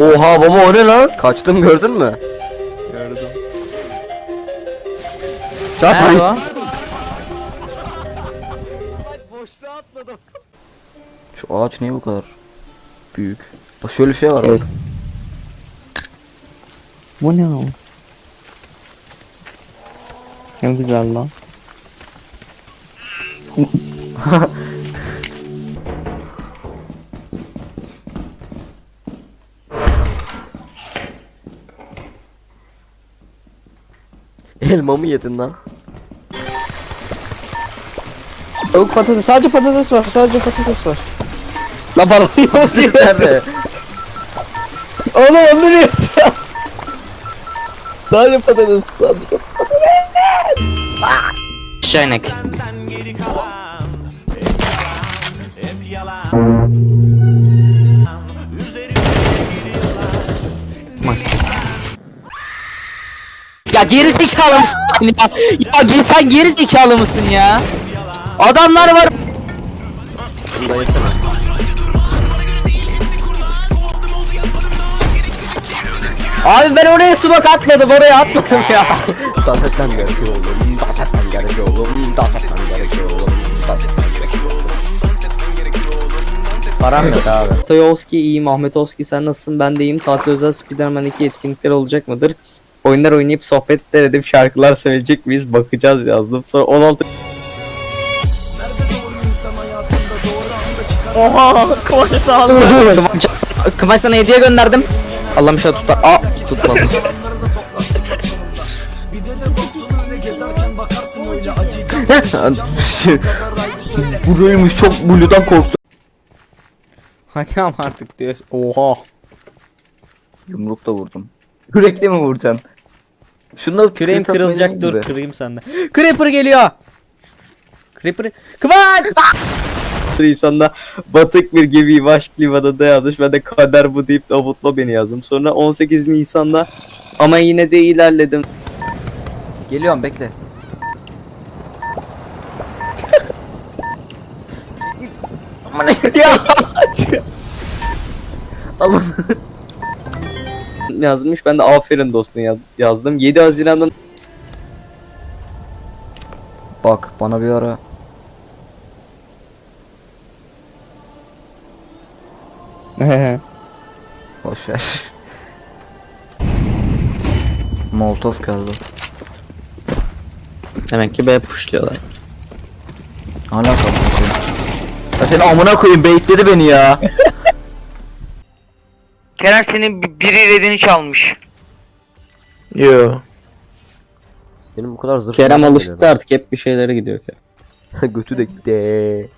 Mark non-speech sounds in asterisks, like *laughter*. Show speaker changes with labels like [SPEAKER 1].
[SPEAKER 1] Oha baba o ne lan? Kaçtım gördün mü?
[SPEAKER 2] Gördüm.
[SPEAKER 1] Zaten
[SPEAKER 2] Nerede o?
[SPEAKER 1] Şu ağaç niye bu kadar büyük? Bak şöyle bir şey var.
[SPEAKER 2] Es. Bu ne o? Ne güzel lan. *laughs*
[SPEAKER 1] Elma mı yedin lan?
[SPEAKER 2] Tavuk patates sadece patates var sadece patates var. La paralıyoruz *laughs* diye.
[SPEAKER 1] Nerede?
[SPEAKER 2] Oğlum onu yapacağım? Sadece patates sadece Şenek. Ya geri zekalı mısın ya? Ya sen geri zekalı mısın ya? Adamlar var. Abi ben oraya sumak atmadım oraya atmadım ya.
[SPEAKER 1] Das etmem gerekiyor oğlum. Das etmem gerekiyor oğlum. Das etmem gerekiyor oğlum. Das etmem gerekiyor oğlum. Param yok abi.
[SPEAKER 2] Toyovski iyiyim, Ahmet Oski sen nasılsın? Ben de iyiyim. Tatil özel Spiderman 2 etkinlikler olacak mıdır? Oyunlar oynayıp sohbetler edip şarkılar söyleyecek miyiz? Bakacağız yazdım. Sonra 16
[SPEAKER 1] Oha kıvaç sağlığı.
[SPEAKER 2] Kıvanç, Kıvanç sana hediye gönderdim. Allah'ım şey tutar. Aa tutmadı. *laughs*
[SPEAKER 1] Buraymış çok bludan korktum.
[SPEAKER 2] Hadi ama artık diyor. Oha.
[SPEAKER 1] Yumrukla vurdum. *laughs* Yürekle mi vuracaksın? Şunda
[SPEAKER 2] Küreğim
[SPEAKER 1] atmayı
[SPEAKER 2] kırılacak dur
[SPEAKER 1] gibi?
[SPEAKER 2] kırayım sende. Creeper geliyor. Creeper. Kıvanç! Nisan'da batık bir gemi Vaşk Limanı'nda yazmış. Ben de kader bu deyip avutma beni yazdım. Sonra 18 Nisan'da ama yine de ilerledim.
[SPEAKER 1] Geliyorum bekle. *laughs*
[SPEAKER 2] ya *laughs*
[SPEAKER 1] Alın. *laughs*
[SPEAKER 2] yazmış. Ben de aferin dostum yaz- yazdım. 7 Haziran'da
[SPEAKER 1] Bak bana bir ara. *laughs* Boş ver. Molotov geldi.
[SPEAKER 2] Demek ki B pushluyorlar.
[SPEAKER 1] Hala kaldı. Ya seni amına koyayım beyitledi beni ya. *laughs*
[SPEAKER 3] Kerem senin bi- biri redini çalmış.
[SPEAKER 2] Yo.
[SPEAKER 1] Benim bu kadar zırh.
[SPEAKER 2] Kerem alıştı artık hep bir şeylere gidiyor Kerem. *laughs*
[SPEAKER 1] Götü de gitti.